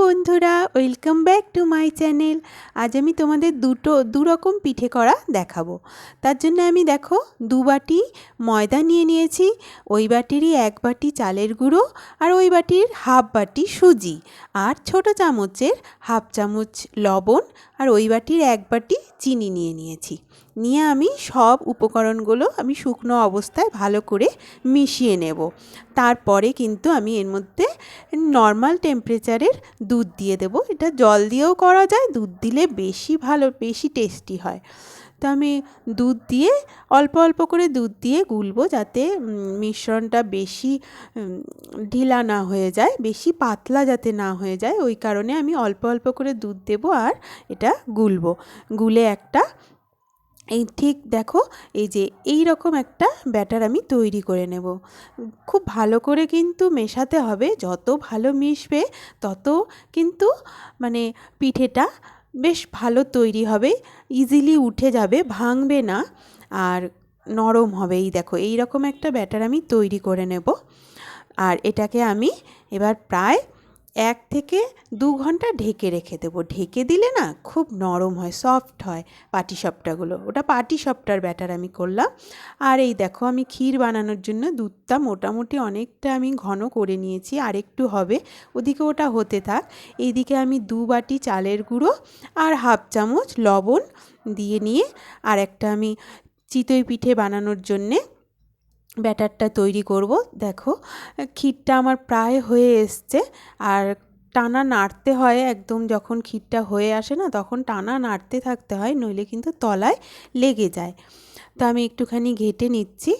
বন্ধুরা, welcome back to my channel. আজ আমি তোমাদের দুটো, দুরকম পিঠে করা দেখাবো। তার জন্য আমি দেখো, দু বাটি ময়দা নিয়ে নিয়েছি, ওই বাটিরই এক বাটি চালের গুঁড়ো আর ওই বাটির হাফ বাটি সুজি আর ছোট চামচের হাফ চামচ লবণ আর ওই বাটির এক বাটি চিনি নিয়ে নিয়েছি। নিয়ে আমি সব উপকরণগুলো আমি শুকনো অবস্থায় ভালো করে মিশিয়ে নেব। তারপরে কিন্তু আমি এর মধ্যে নর্মাল টেম্পারেচারের দুধ দিয়ে দেবো। এটা জল দিয়েও করা যায়, দুধ দিলে বেশি ভালো, বেশি টেস্টি হয়। তো আমি দুধ দিয়ে, অল্প অল্প করে দুধ দিয়ে গুলবো যাতে মিশ্রণটা বেশি ঢিলা না হয়ে যায়, বেশি পাতলা যাতে না হয়ে যায়, ওই কারণে আমি অল্প অল্প করে দুধ দেবো আর এটা গুলবো। গুলে একটা এই ঠিক দেখো, এই যে এই রকম একটা ব্যাটার আমি তৈরি করে নেব। খুব ভালো করে কিন্তু মেশাতে হবে, যত ভালো মিশবে তত কিন্তু মানে পিঠেটা বেশ ভালো তৈরি হবে ইজিলি উঠে যাবে, ভাঙবে না আর নরম হবে। এই দেখো এই রকম একটা ব্যাটার আমি তৈরি করে নেব। আর এটাকে আমি এবার প্রায় এক থেকে দু ঘণ্টা ঢেকে রেখে দেবো। ঢেকে দিলে না খুব নরম হয় সফট হয় পাটিসাপটাগুলো। ওটা পাটিসাপটার ব্যাটার আমি করলাম। আর এই দেখো আমি ক্ষীর বানানোর জন্য দুধটা মোটামুটি অনেকটা আমি ঘন করে নিয়েছি আর একটু হবে, ওদিকে ওটা হতে থাক। এইদিকে আমি দু বাটি চালের গুঁড়ো আর হাফ চামচ লবণ দিয়ে নিয়ে আর একটা আমি চিতই পিঠে বানানোর জন্যে ব্যাটারটা তৈরি করব। দেখো, ক্ষীরটা আমার প্রায় হয়ে এসছে। আর টানা নাড়তে হয় একদম যখন ক্ষীরটা হয়ে আসে না, তখন টানা নাড়তে থাকতে হয়, নইলে কিন্তু তলায় লেগে যায়। তো আমি একটুখানি ঘেটে নিচ্ছি।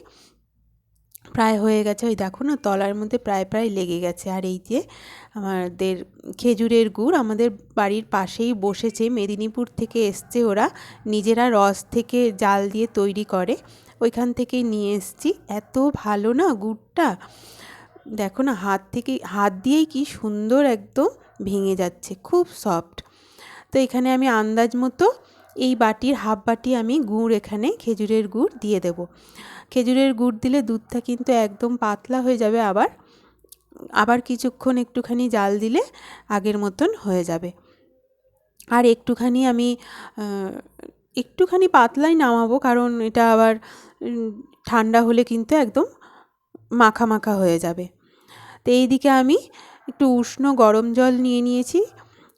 প্রায় হয়ে গেছে। ওই দেখো না, তলার মধ্যে প্রায় প্রায় লেগে গেছে। আর এই যে আমাদের খেজুরের গুড় আমাদের বাড়ির পাশেই বসেছে। মেদিনীপুর থেকে এসছে ওরা। নিজেরা রস থেকে জাল দিয়ে তৈরি করে। ওইখান থেকেই নিয়ে এসছি। এত ভালো না গুড়টা? দেখো না, হাত থেকে, হাত দিয়েই কি সুন্দর একদম ভেঙে যাচ্ছে, খুব সফট তো এখানে আমি আন্দাজ মতো এই বাটির হাফ বাটি আমি গুড় এখানে খেজুরের গুড় দিয়ে দেব। খেজুরের গুড় দিলে দুধটা কিন্তু একদম পাতলা হয়ে যাবে আবার। আবার কিছুক্ষণ একটুখানি জাল দিলে আগের মতন হয়ে যাবে। আর একটুখানি আমি একটুখানি পাতলাই নামাবো, কারণ এটা আবার ঠান্ডা হলে কিন্তু একদম মাখা মাখা হয়ে যাবে। তো এইদিকে আমি একটু উষ্ণ গরম জল নিয়ে নিয়েছি।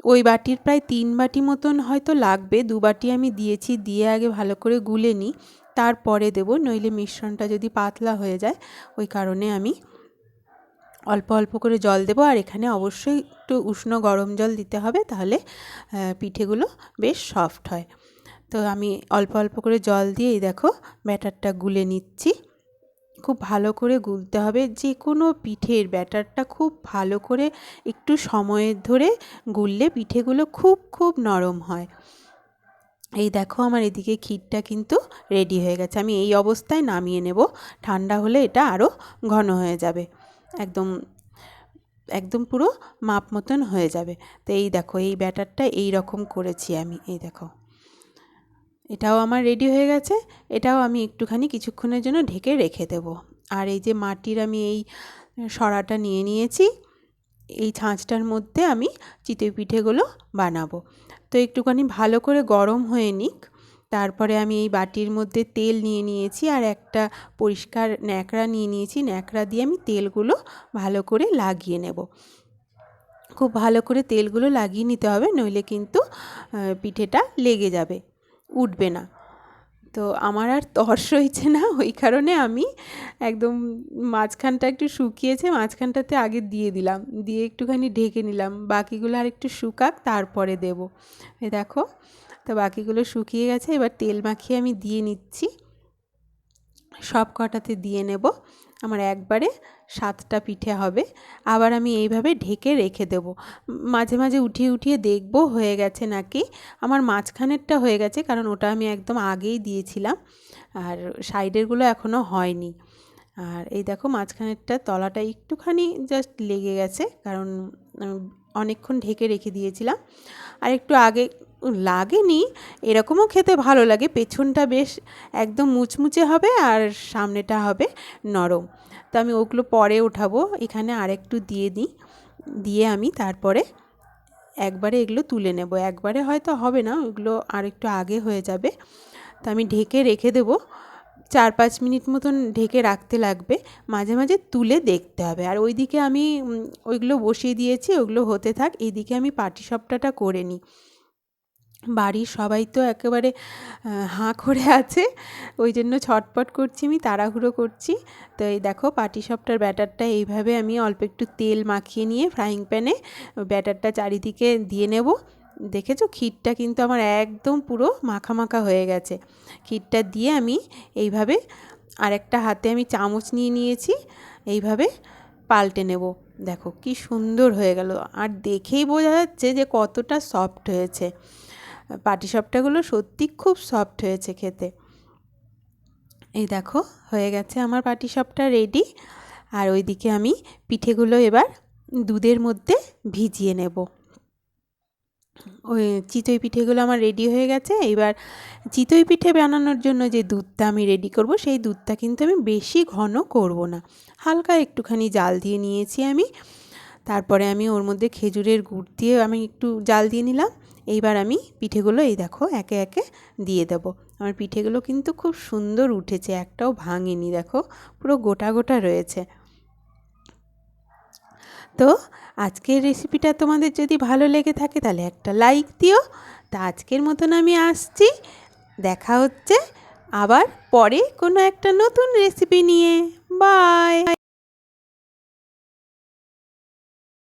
ওই বাটির প্রায় তিন বাটি মতন হয়তো লাগবে, দু বাটি আমি দিয়েছি, দিয়ে আগে ভালো করে গুলে নিই, তারপরে দেবো, নইলে মিশ্রণটা যদি পাতলা হয়ে যায়, ওই কারণে আমি অল্প অল্প করে জল দেবো। আর এখানে অবশ্যই একটু উষ্ণ গরম জল দিতে হবে, তাহলে পিঠেগুলো বেশ সফট হয়। তো আমি অল্প অল্প করে জল দিয়ে এই দেখো ব্যাটারটা গুলে নিচ্ছি। খুব ভালো করে গুলতে হবে। যে কোনো পিঠের ব্যাটারটা খুব ভালো করে একটু সময়ের ধরে গুললে পিঠেগুলো খুব খুব নরম হয়। এই দেখো আমার এদিকে ক্ষীরটা কিন্তু রেডি হয়ে গেছে। আমি এই অবস্থায় নামিয়ে নেব। ঠান্ডা হলে এটা আরও ঘন হয়ে যাবে। একদম একদম পুরো মাপ মতন হয়ে যাবে। তো এই দেখো, এই ব্যাটারটা এই রকম করেছি আমি। এই দেখো। এটাও আমার রেডি হয়ে গেছে, এটাও আমি একটুখানি কিছুক্ষণের জন্য ঢেকে রেখে দেবো। আর এই যে মাটির আমি এই সরাটা নিয়ে নিয়েছি, এই ছাঁচটার মধ্যে আমি চিতই পিঠেগুলো বানাবো। তো একটুখানি ভালো করে গরম হয়ে নিক, তারপরে আমি এই বাটির মধ্যে তেল নিয়ে নিয়েছি আর একটা পরিষ্কার ন্যাকড়া নিয়ে নিয়েছি, ন্যাকড়া দিয়ে আমি তেলগুলো ভালো করে লাগিয়ে নেব। খুব ভালো করে তেলগুলো লাগিয়ে নিতে হবে, নইলে কিন্তু পিঠেটা লেগে যাবে। উঠবে না। তো আমার আর তর্স হয়েছে না, ওই কারণে আমি একদম মাঝখানটা একটু শুকিয়েছে, মাঝখানটাতে আগে দিয়ে দিলাম। দিয়ে একটুখানি ঢেকে নিলাম। বাকিগুলো আর একটু শুকাক, তারপরে দেব। এই দেখো, তো বাকিগুলো শুকিয়ে গেছে, এবার তেল মাখিয়ে আমি দিয়ে নিচ্ছি। সব কটাতে দিয়ে নেব। আমার একবারে সাতটা পিঠে হবে। আবার আমি এইভাবে ঢেকে রেখে দেবো। মাঝে মাঝে উঠিয়ে উঠিয়ে দেখব হয়ে গেছে নাকি। আমার মাঝখানেরটা হয়ে গেছে কারণ ওটা আমি একদম আগেই দিয়েছিলাম। আর সাইডেরগুলো এখনও হয়নি। আর এই দেখো মাঝখানেরটা তলাটা একটুখানি জাস্ট লেগে গেছে। কারণ অনেকক্ষণ ঢেকে রেখে দিয়েছিলাম। আর একটু আগে লাগেনি, এরকমও খেতে ভালো লাগে। পেছনটা বেশ একদম মুচমুচে হবে আর সামনেটা হবে নরম। তো আমি ওগুলো পরে উঠাবো। এখানে আরেকটু দিয়ে দিই। দিয়ে আমি তারপরে একবারে এগুলো তুলে নেব। একবারে হয়তো হবে না, ওগুলো আর একটু আগে হয়ে যাবে। তো আমি ঢেকে রেখে দেবো। চার পাঁচ মিনিট মতন ঢেকে রাখতে লাগবে। মাঝে মাঝে তুলে দেখতে হবে। আর ওইদিকে আমি ওইগুলো বসিয়ে দিয়েছি, ওগুলো হতে থাক। এইদিকে আমি পাটিসাপটাটা করে নিই। বাড়ির সবাই তো একেবারে হাঁ করে আছে। ওই জন্য ছটপট করছি আমি, তাড়াহুড়ো করছি। তো এই দেখো, পাটিসাপটার ব্যাটারটা এইভাবে আমি অল্প একটু তেল মাখিয়ে নিয়ে, ফ্রাইং প্যানে ব্যাটারটা চারিদিকে দিয়ে নেব। দেখেছ? ক্ষীরটা কিন্তু আমার একদম পুরো মাখা মাখা হয়ে গেছে। ক্ষীরটা দিয়ে আমি এইভাবে আরেকটা হাতে আমি চামচ নিয়ে নিয়েছি, এইভাবে পাল্টে নেব। দেখো কি সুন্দর হয়ে গেল। আর দেখেই বোঝা যাচ্ছে যে কতটা সফট হয়েছে। পাটিসাপটাগুলো সত্যি খুব সফট হয়েছে খেতে। এই দেখো, হয়ে গেছে আমার পাটিসাপটা রেডি আর ওইদিকে আমি পিঠেগুলো এবার দুধের মধ্যে ভিজিয়ে নেব। ওই চিতই পিঠেগুলো আমার রেডি হয়ে গেছে। এবার চিতই পিঠে বানানোর জন্য যে দুধটা আমি রেডি করব, সেই দুধটা কিন্তু আমি বেশি ঘন করব না। হালকা একটুখানি জাল দিয়ে নিয়েছি আমি। তারপরে আমি ওর মধ্যে খেজুরের গুড় দিয়ে আমি একটু জাল দিয়ে নিলাম। এইবার আমি পিঠেগুলো এই দেখো একে একে দিয়ে দেবো। আমার পিঠেগুলো কিন্তু খুব সুন্দর উঠেছে, একটাও ভাঙেনি দেখো, পুরো গোটা গোটা রয়েছে। তো আজকের রেসিপিটা তোমাদের যদি ভালো লেগে থাকে তাহলে একটা লাইক দিও। তা আজকের মতন আমি আসছি। দেখা হচ্ছে আবার পরে কোনো একটা নতুন রেসিপি নিয়ে। বাই